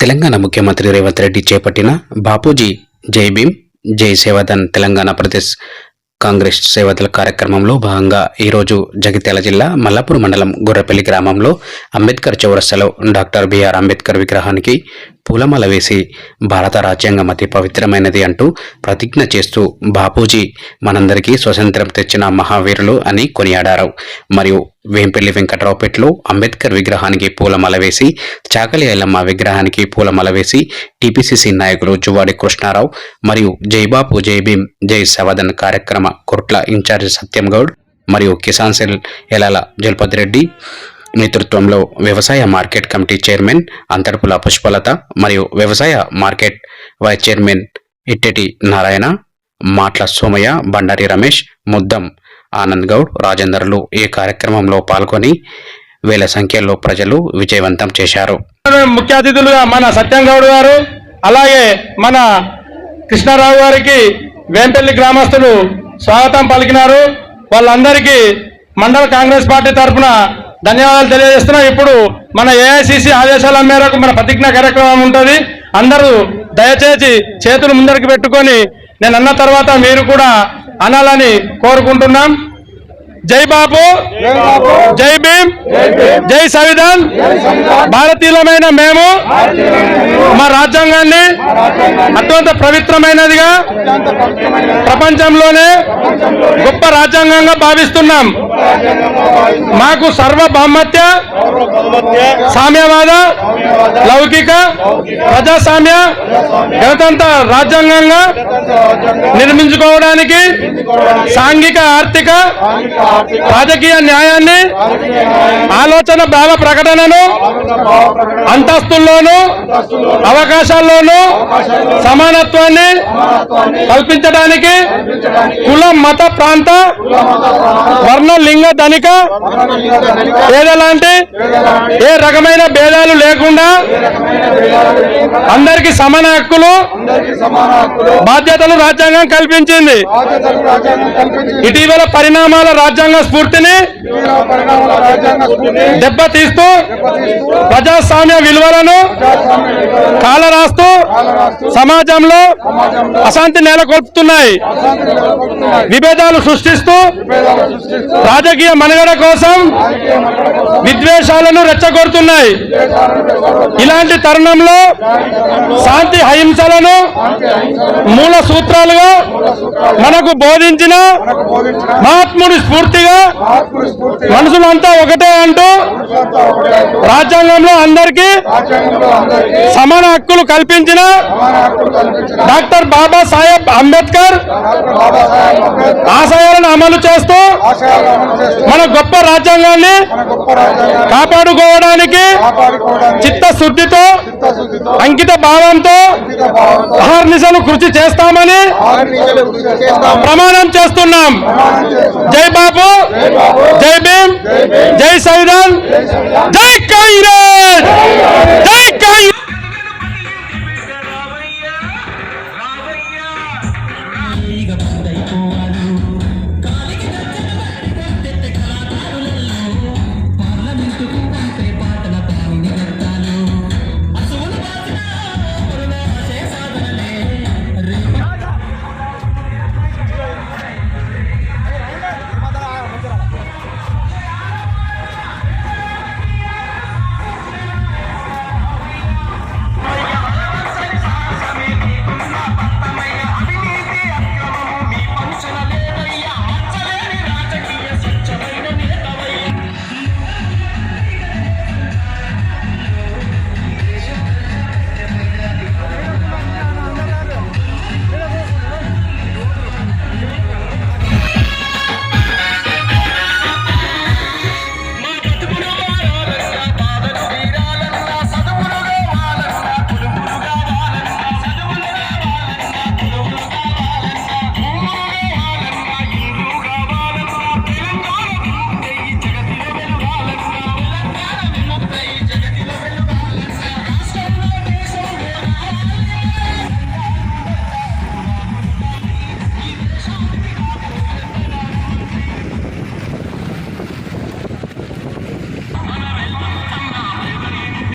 తెలంగాణ ముఖ్యమంత్రి రేవంత్ రెడ్డి చేపట్టిన బాపూజీ జై భీమ్ జై సేవదన్ తెలంగాణ ప్రదేశ్ కాంగ్రెస్ సేవదల కార్యక్రమంలో భాగంగా ఈరోజు జగిత్యాల జిల్లా మల్లాపూర్ మండలం గొర్రెపల్లి గ్రామంలో అంబేద్కర్ చౌరస్తలో డాక్టర్ బిఆర్ అంబేద్కర్ విగ్రహానికి పూలమాల వేసి భారత రాజ్యాంగం అతి పవిత్రమైనది అంటూ ప్రతిజ్ఞ చేస్తూ బాపూజీ మనందరికీ స్వతంత్రం తెచ్చిన మహావీరులు అని కొనియాడారు. మరియు వేంపల్లి వెంకట్రావుపేటలో అంబేద్కర్ విగ్రహానికి పూలమల వేసి చాకలి ఐలమ్మ విగ్రహానికి పూలమాల వేసి టీపీసీసీ నాయకులు జువాడి కృష్ణారావు మరియు జై బాపు జై భీమ్ జై సవదన్ కార్యక్రమ కొట్ల ఇన్ఛార్జ్ సత్యం గౌడ్ మరియు కిసాన్ సెల్ ఎలాల జలపతి రెడ్డి నేతృత్వంలో వ్యవసాయ market committee chairman Antharpula Pushpalatha మరియు వ్యవసాయ market vice chairman Ittety Narayana Matla Somaiah Bandari Ramesh Muddam Anand Goud రాజేందర్లు ఈ కార్యక్రమంలో పాల్గొని వేల సంఖ్యలో ప్రజలు విజయవంతం చేశారు. ముఖ్య అతిథులుగా మన సత్యం గౌడ్ గారు అలాగే మన కృష్ణారావు గారికి వేంపల్లి గ్రామస్తులు స్వాగతం పలికినారు. వాళ్ళందరికీ మండల కాంగ్రెస్ పార్టీ తరఫున ధన్యవాదాలు తెలియజేస్తున్నాం. ఇప్పుడు మన ఏఐసిసి ఆదేశాల మేరకు మన ప్రతిజ్ఞ కార్యక్రమం ఉంటుంది. అందరూ దయచేసి చేతులు ముందరికి పెట్టుకొని నేను అన్న తర్వాత మీరు కూడా అనాలని కోరుకుంటున్నాం. జై బాబు. జై భీమ్. జై సంవిధాన్. భారతీయులమైన మేము. మా రాజ్యాంగాన్ని అత్యంత పవిత్రమైనదిగా ప్రపంచంలోనే గొప్ప రాజ్యాంగంగా భావిస్తున్నాం. మాకు సర్వభౌమత్య సామ్యవాద లౌకిక ప్రజాస్వామ్య గణతంత్ర రాజ్యాంగంగా నిర్మించుకోవడానికి సాంఘిక ఆర్థిక రాజకీయ న్యాయాన్ని ఆలోచన భావ ప్రకటనను అంతస్తుల్లోనూ అవకాశాల్లోనూ సమానత్వాన్ని కల్పించడానికి కుల మత ప్రాంత వర్ణ లింగ ధనిక పేదలాంటి ఏ రకమైన భేదాలు లేకుండా అందరికీ సమాన హక్కులు బాధ్యతలు రాజ్యాంగం కల్పించింది. ఇటీవల పరిణామాల రాజ్యాంగ స్ఫూర్తిని దెబ్బతీస్తూ ప్రజాస్వామ్య విలువలను కాలరాస్తూ సమాజంలో అశాంతి నెలకొల్పుతున్నాయి. విభేదాలు సృష్టిస్తూ రాజకీయ మనుగడ కోసం విద్వేషాలను రెచ్చగొడుతున్నాయి. ఇలాంటి తరుణంలో శాంతి అహింసలను మూల సూత్రాలుగా మనకు బోధించిన మహాత్ముడి స్ఫూర్తిగా మనుషులంతా ఒకటే అంటూ రాజ్యాంగంలో అందరికీ సమాన హక్కులు కల్పించిన డాక్టర్ బాబాసాహెబ్ అంబేద్కర్ అమలు చేస్తూ మన గొప్ప రాజ్యాంగాన్ని కాపాడుకోవడానికి చిత్తశుద్ధితో అంకిత భావంతో అహర్నిశలు కృషి చేస్తామని ప్రమాణం చేస్తున్నాం. జై బాబు జై భీమ్ జై సంవిధాన్ జై కాంగ్రెస్